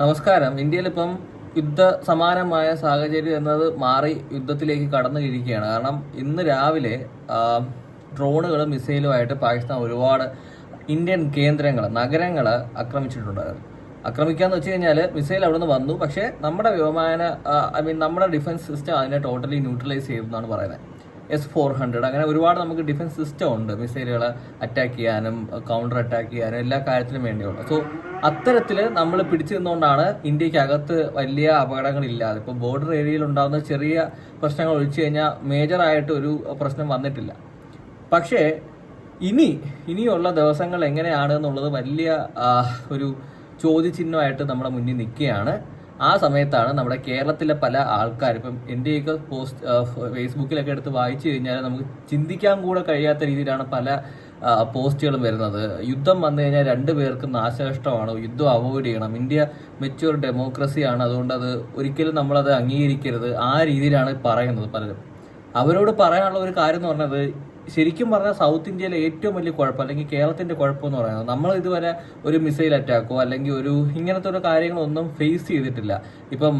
നമസ്കാരം. ഇന്ത്യയിൽ ഇപ്പം യുദ്ധ സമാനമായ സാഹചര്യം എന്നത് മാറി യുദ്ധത്തിലേക്ക് കടന്നു ഇരിക്കുകയാണ് കാരണം ഇന്ന് രാവിലെ ഡ്രോണുകളും മിസൈലുമായിട്ട് പാകിസ്ഥാൻ ഒരുപാട് ഇന്ത്യൻ കേന്ദ്രങ്ങൾ നഗരങ്ങൾ ആക്രമിച്ചിട്ടുണ്ടായിരുന്നു ആക്രമിക്കാന്ന് വെച്ച് കഴിഞ്ഞാൽ മിസൈൽ അവിടെ നിന്ന് വന്നു. പക്ഷേ നമ്മുടെ വ്യോമയാന ഐ മീൻ നമ്മുടെ ഡിഫൻസ് സിസ്റ്റം അതിനെ ടോട്ടലി ന്യൂട്രലൈസ് ചെയ്തെന്നാണ് പറയുന്നത്. എസ് ഫോർ ഹൺഡ്രഡ് അങ്ങനെ ഒരുപാട് നമുക്ക് ഡിഫൻസ് സിസ്റ്റം ഉണ്ട്. മിസൈലുകൾ അറ്റാക്ക് ചെയ്യാനും കൗണ്ടർ അറ്റാക്ക് ചെയ്യാനും എല്ലാ കാര്യത്തിനും വേണ്ടിയുള്ള. സോ അത്തരത്തിൽ നമ്മൾ പിടിച്ചു നിന്നുകൊണ്ടാണ് ഇന്ത്യക്കകത്ത് വലിയ അപകടങ്ങളില്ലാതെ. ഇപ്പോൾ ബോർഡർ ഏരിയയിൽ ഉണ്ടാകുന്ന ചെറിയ പ്രശ്നങ്ങൾ ഒഴിച്ചു കഴിഞ്ഞാൽ മേജറായിട്ട് ഒരു പ്രശ്നം വന്നിട്ടില്ല. പക്ഷേ ഇനി ഇനിയുള്ള ദിവസങ്ങൾ എങ്ങനെയാണ് എന്നുള്ളത് വലിയ ഒരു ചോദ്യചിഹ്നമായിട്ട് നമ്മുടെ മുന്നിൽ നിൽക്കുകയാണ്. ആ സമയത്താണ് നമ്മുടെ കേരളത്തിലെ പല ആൾക്കാരും ഇപ്പം എന്റെയൊക്കെ പോസ്റ്റ് ഫേസ്ബുക്കിലൊക്കെ എടുത്ത് വായിച്ചു കഴിഞ്ഞാൽ നമുക്ക് ചിന്തിക്കാൻ കൂടെ കഴിയാത്ത രീതിയിലാണ് പല പോസ്റ്റുകളും വരുന്നത്. യുദ്ധം വന്നു കഴിഞ്ഞാൽ രണ്ടു പേർക്കും നാശനഷ്ടമാണ്. യുദ്ധം അവോയ്ഡ് ചെയ്യണം. ഇന്ത്യ മെച്യൂർ ഡെമോക്രസിയാണ് അതുകൊണ്ട് അത് ഒരിക്കലും നമ്മളത് അംഗീകരിക്കരുത്. ആ രീതിയിലാണ് പറയുന്നത് പലരും. അവരോട് പറയാനുള്ള ഒരു കാര്യം എന്ന് പറഞ്ഞത് ശരിക്കും പറഞ്ഞാൽ സൗത്ത് ഇന്ത്യയിലെ ഏറ്റവും വലിയ കുഴപ്പം അല്ലെങ്കിൽ കേരളത്തിന്റെ കുഴപ്പം എന്ന് പറയുന്നത് നമ്മൾ ഇതുവരെ ഒരു മിസൈൽ അറ്റാക്കോ അല്ലെങ്കിൽ ഒരു ഇങ്ങനത്തെ ഒരു കാര്യങ്ങളൊന്നും ഫേസ് ചെയ്തിട്ടില്ല. ഇപ്പം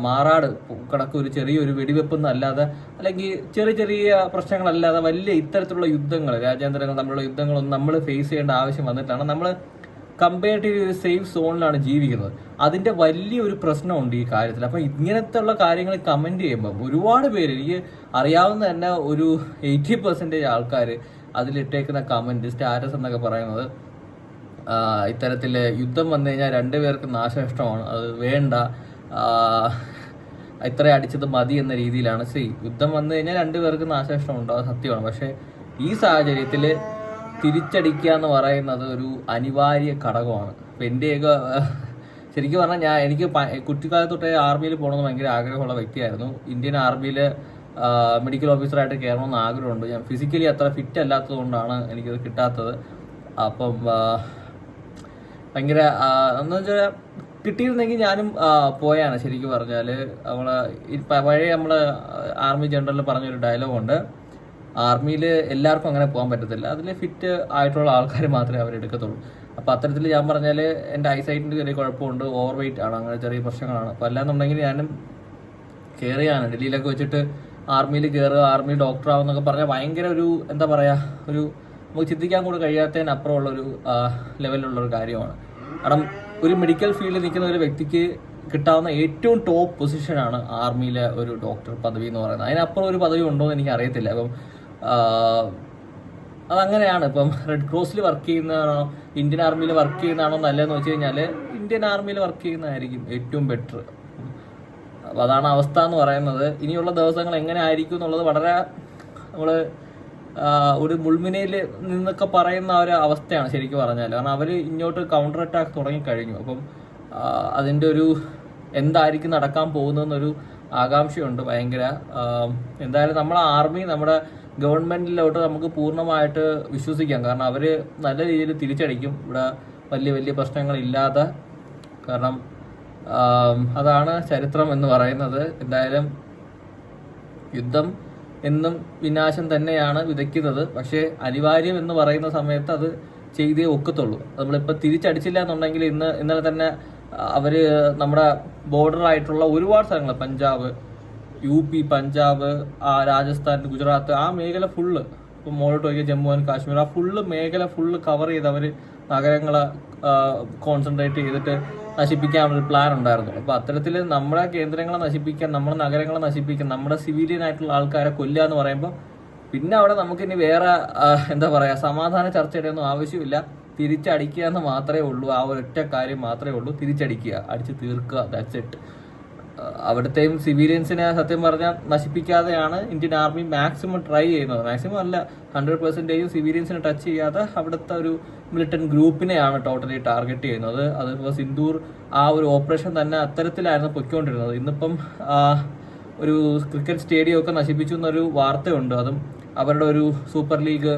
മാറാട് കണക്ക് ഒരു ചെറിയൊരു വെടിവെപ്പൊന്നും അല്ലാതെ അല്ലെങ്കിൽ ചെറിയ ചെറിയ പ്രശ്നങ്ങളല്ലാതെ വലിയ ഇത്തരത്തിലുള്ള യുദ്ധങ്ങൾ രാജ്യാന്തരങ്ങൾ തമ്മിലുള്ള യുദ്ധങ്ങളൊന്നും നമ്മൾ ഫേസ് ചെയ്യേണ്ട ആവശ്യം വന്നിട്ടാണ് നമ്മൾ കമ്പാരിറ്റീവ് ഒരു സേഫ് സോണിലാണ് ജീവിക്കുന്നത്. അതിന്റെ വലിയൊരു പ്രശ്നമുണ്ട് ഈ കാര്യത്തിൽ. അപ്പൊ ഇങ്ങനത്തെ ഉള്ള കാര്യങ്ങൾ കമന്റ് ചെയ്യുമ്പോൾ ഒരുപാട് പേര് എനിക്ക് അറിയാവുന്ന തന്നെ ഒരു എയ്റ്റി പെർസെന്റേജ് ആൾക്കാർ അതിലിട്ടേക്കുന്ന കമന്റ് സ്റ്റാറ്റസ് എന്നൊക്കെ പറയുന്നത് ഇത്തരത്തിൽ യുദ്ധം വന്നു കഴിഞ്ഞാൽ രണ്ടുപേർക്ക് നാശനഷ്ടമാണ്. അത് വേണ്ട. ഇത്ര അടിച്ചത് മതി എന്ന രീതിയിലാണ്. ശ്രീ യുദ്ധം വന്നു കഴിഞ്ഞാൽ രണ്ടുപേർക്ക് നാശനഷ്ടം ഉണ്ടാവും അത് സത്യമാണ്. പക്ഷേ ഈ സാഹചര്യത്തിൽ തിരിച്ചടിക്കുക എന്ന് പറയുന്നത് ഒരു അനിവാര്യ ഘടകമാണ്. ഇപ്പം എന്റെയൊക്കെ ശരിക്കും പറഞ്ഞാൽ ഞാൻ എനിക്ക് കുട്ടിക്കാലത്ത് തൊട്ടേ ആർമിയിൽ പോകണമെന്ന് ഭയങ്കര ആഗ്രഹമുള്ള വ്യക്തിയായിരുന്നു. ഇന്ത്യൻ ആർമിയിൽ മെഡിക്കൽ ഓഫീസറായിട്ട് കയറണമെന്ന് ആഗ്രഹമുണ്ട്. ഞാൻ ഫിസിക്കലി അത്ര ഫിറ്റ് അല്ലാത്തത് കൊണ്ടാണ് എനിക്കത് കിട്ടാത്തത്. അപ്പം ഭയങ്കര എന്ന് വെച്ചാൽ കിട്ടിയിരുന്നെങ്കിൽ ഞാനും പോയാണ്. ശരിക്കും പറഞ്ഞാൽ അവളെ പഴയ നമ്മൾ ആർമി ജനറലിൽ പറഞ്ഞൊരു ഡയലോഗ് ഉണ്ട്. ആർമിയിൽ എല്ലാവർക്കും അങ്ങനെ പോകാൻ പറ്റത്തില്ല. അതിൽ ഫിറ്റ് ആയിട്ടുള്ള ആൾക്കാർ മാത്രമേ അവരെടുക്കത്തുള്ളൂ. അപ്പോൾ അത്തരത്തിൽ ഞാൻ പറഞ്ഞാൽ എന്റെ ഐസൈറ്റിന്റെ ചെറിയ കുഴപ്പമുണ്ട്. ഓവർ വെയിറ്റ് ആണ്. അങ്ങനെ ചെറിയ പ്രശ്നങ്ങളാണ്. അപ്പോൾ അല്ലാന്നുണ്ടെങ്കിൽ ഞാനും കയറിയാണ് ഡൽഹിയിലൊക്കെ വെച്ചിട്ട് ആർമിയിൽ കയറുക ആർമി ഡോക്ടർ ആവുന്നൊക്കെ പറഞ്ഞാൽ ഭയങ്കര ഒരു എന്താ പറയുക ഒരു നമുക്ക് ചിന്തിക്കാൻ കൂടെ കഴിയാത്തതിനപ്പുറമുള്ള ഒരു ലെവലിലുള്ള ഒരു കാര്യമാണ്. കാരണം ഒരു മെഡിക്കൽ ഫീൽഡിൽ നിൽക്കുന്ന ഒരു വ്യക്തിക്ക് കിട്ടാവുന്ന ഏറ്റവും ടോപ്പ് പൊസിഷനാണ് ആർമിയിലെ ഒരു ഡോക്ടർ പദവി എന്ന് പറയുന്നത്. അതിനപ്പുറം ഒരു പദവി ഉണ്ടോ എന്ന് എനിക്ക് അറിയത്തില്ല അപ്പം അതങ്ങനെയാണ്. ഇപ്പം റെഡ് ക്രോസിൽ വർക്ക് ചെയ്യുന്നതാണോ? ഇന്ത്യൻ ആർമിയിൽ വർക്ക് ചെയ്യുന്നതാണോ നല്ലതെന്ന് വെച്ച് കഴിഞ്ഞാൽ ഇന്ത്യൻ ആർമിയിൽ വർക്ക് ചെയ്യുന്നതായിരിക്കും ഏറ്റവും ബെറ്റർ അപ്പോൾ അതാണ് അവസ്ഥ എന്ന് പറയുന്നത്. ഇനിയുള്ള ദിവസങ്ങൾ എങ്ങനെ ആയിരിക്കും എന്നുള്ളത് വളരെ നമ്മൾ ഒരു മുൾമിനയിൽ നിന്നൊക്കെ പറയുന്ന ഒരു അവസ്ഥയാണ് ശരിക്കും പറഞ്ഞാൽ കാരണം അവർ ഇങ്ങോട്ട് കൗണ്ടർ അറ്റാക്ക് തുടങ്ങിക്കഴിഞ്ഞു. അപ്പം അതിന്റെ ഒരു എന്തായിരിക്കും നടക്കാൻ പോകുന്നതെന്നൊരു ആകാംക്ഷയുണ്ട് ഭയങ്കര. എന്തായാലും നമ്മളെ ആർമി നമ്മുടെ ഗവൺമെന്റിലോട്ട് നമുക്ക് പൂർണമായിട്ട് വിശ്വസിക്കാം. കാരണം അവർ നല്ല രീതിയിൽ തിരിച്ചടിക്കും. ഇവിടെ വലിയ വലിയ പ്രശ്നങ്ങളില്ലാതെ. കാരണം അതാണ് ചരിത്രം എന്ന് പറയുന്നത്. എന്തായാലും യുദ്ധം എന്നും വിനാശം തന്നെയാണ് വിതയ്ക്കുന്നത്. പക്ഷേ അനിവാര്യം എന്ന് പറയുന്ന സമയത്ത് അത് ചെയ്തേ ഒക്കത്തുള്ളൂ. നമ്മളിപ്പോൾ തിരിച്ചടിച്ചില്ല എന്നുണ്ടെങ്കിൽ ഇന്ന് ഇന്നലെ തന്നെ അവർ നമ്മുടെ ബോർഡർ ആയിട്ടുള്ള ഒരുപാട് സ്ഥലങ്ങൾ പഞ്ചാബ് യു പി പഞ്ചാബ് ആ രാജസ്ഥാൻ ഗുജറാത്ത് ആ മേഖല ഫുള്ള് ഇപ്പം മുകളിലോട്ട് നോക്കിയ ജമ്മു ആൻഡ് കാശ്മീർ. ആ ഫുള്ള് മേഖല ഫുള്ള് കവർ ചെയ്ത് അവർ നഗരങ്ങളെ കോൺസെൻട്രേറ്റ് ചെയ്തിട്ട് നശിപ്പിക്കാനുള്ള പ്ലാൻ ഉണ്ടായിരുന്നു. അപ്പോൾ അത്തരത്തിൽ നമ്മുടെ കേന്ദ്രങ്ങളെ നശിപ്പിക്കാൻ നമ്മുടെ നഗരങ്ങളെ നശിപ്പിക്കാൻ നമ്മുടെ സിവിലിയൻ ആയിട്ടുള്ള ആൾക്കാരെ കൊല്ലുക എന്ന് പറയുമ്പോൾ പിന്നെ അവിടെ നമുക്ക് ഇനി വേറെ എന്താ പറയുക സമാധാന ചർച്ചയുടെ ഒന്നും ആവശ്യമില്ല. തിരിച്ചടിക്കുക എന്ന് മാത്രമേ ഉള്ളൂ. ആ ഒരൊറ്റ കാര്യം മാത്രമേ ഉള്ളൂ. തിരിച്ചടിക്കുക. അടിച്ച് തീർക്കുക. ദാറ്റ്സ് ഇറ്റ് അവിടുത്തെയും സിവിലിയൻസിനെ സത്യം പറഞ്ഞാൽ നശിപ്പിക്കാതെയാണ് ഇന്ത്യൻ ആർമി മാക്സിമം ട്രൈ ചെയ്യുന്നത്. മാക്സിമം അല്ല ഹൺഡ്രഡ് പെർസെന്റേജും സിവിലിയൻസിനെ ടച്ച് ചെയ്യാതെ അവിടുത്തെ ഒരു മിലിറ്റൻ ഗ്രൂപ്പിനെയാണ് ടോട്ടലി ടാർഗറ്റ് ചെയ്യുന്നത്. അതിപ്പോൾ സിന്ദൂർ ആ ഒരു ഓപ്പറേഷൻ തന്നെ അത്തരത്തിലായിരുന്നു പൊയ്ക്കൊണ്ടിരുന്നത്. ഇന്നിപ്പം ഒരു ക്രിക്കറ്റ് സ്റ്റേഡിയം ഒക്കെ നശിപ്പിച്ചു എന്നൊരു വാർത്തയുണ്ട്. അതും അവരുടെ ഒരു സൂപ്പർ ലീഗ്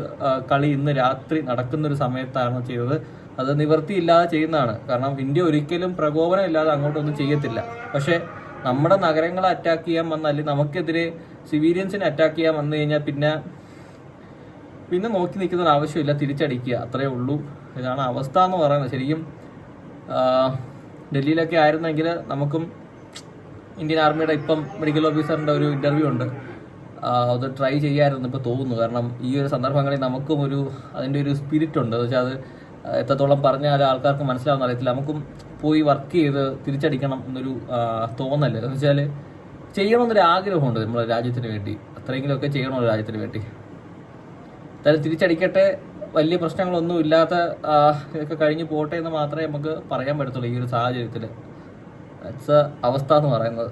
കളി ഇന്ന് രാത്രി നടക്കുന്ന ഒരു സമയത്താണ് ചെയ്തത്. അത് നിവൃത്തിയില്ലാതെ ചെയ്യുന്നതാണ്. കാരണം ഇന്ത്യ ഒരിക്കലും പ്രകോപനം ഇല്ലാതെ അങ്ങോട്ടൊന്നും ചെയ്യത്തില്ല. പക്ഷേ നമ്മുടെ നഗരങ്ങളെ അറ്റാക്ക് ചെയ്യാൻ വന്ന അല്ലെങ്കിൽ നമുക്കെതിരെ സിവിലിയൻസിനെ അറ്റാക്ക് ചെയ്യാൻ വന്നു കഴിഞ്ഞാൽ പിന്നെ പിന്നെ നോക്കി നിൽക്കുന്ന ആവശ്യമില്ല തിരിച്ചടിക്കുക. അത്രേ ഉള്ളൂ. ഇതാണ് അവസ്ഥ എന്ന് പറയുന്നത്. ശരിക്കും ഡൽഹിയിലൊക്കെ ആയിരുന്നെങ്കിൽ നമുക്കും ഇന്ത്യൻ ആർമിയുടെ ഇപ്പം മെഡിക്കൽ ഓഫീസറിന്റെ ഒരു ഇന്റർവ്യൂ ഉണ്ട്. അത് ട്രൈ ചെയ്യാമായിരുന്നു ഇപ്പോൾ തോന്നുന്നു. കാരണം ഈ ഒരു സന്ദർഭങ്ങളിൽ നമുക്കും ഒരു അതിന്റെ ഒരു സ്പിരിറ്റ് ഉണ്ട്. എന്ന് വെച്ചാൽ അത് എത്രത്തോളം പറഞ്ഞാൽ ആൾക്കാർക്ക് മനസ്സിലാവുന്ന അറിയത്തില്ല. നമുക്കും പോയി വർക്ക് ചെയ്ത് തിരിച്ചടിക്കണം എന്നൊരു തോന്നൽ. എന്ന് വെച്ചാൽ ചെയ്യണമെന്നൊരു ആഗ്രഹമുണ്ട് നമ്മുടെ രാജ്യത്തിന് വേണ്ടി. അത്രയെങ്കിലുമൊക്കെ ചെയ്യണമല്ലോ രാജ്യത്തിന് വേണ്ടി. എന്തായാലും തിരിച്ചടിക്കട്ടെ. വലിയ പ്രശ്നങ്ങളൊന്നും ഇല്ലാത്ത ഇതൊക്കെ കഴിഞ്ഞ് പോട്ടെ എന്ന് മാത്രമേ നമുക്ക് പറയാൻ പറ്റത്തുള്ളൂ ഈ ഒരു സാഹചര്യത്തിൽ അവസ്ഥ എന്ന് പറയുന്നത്.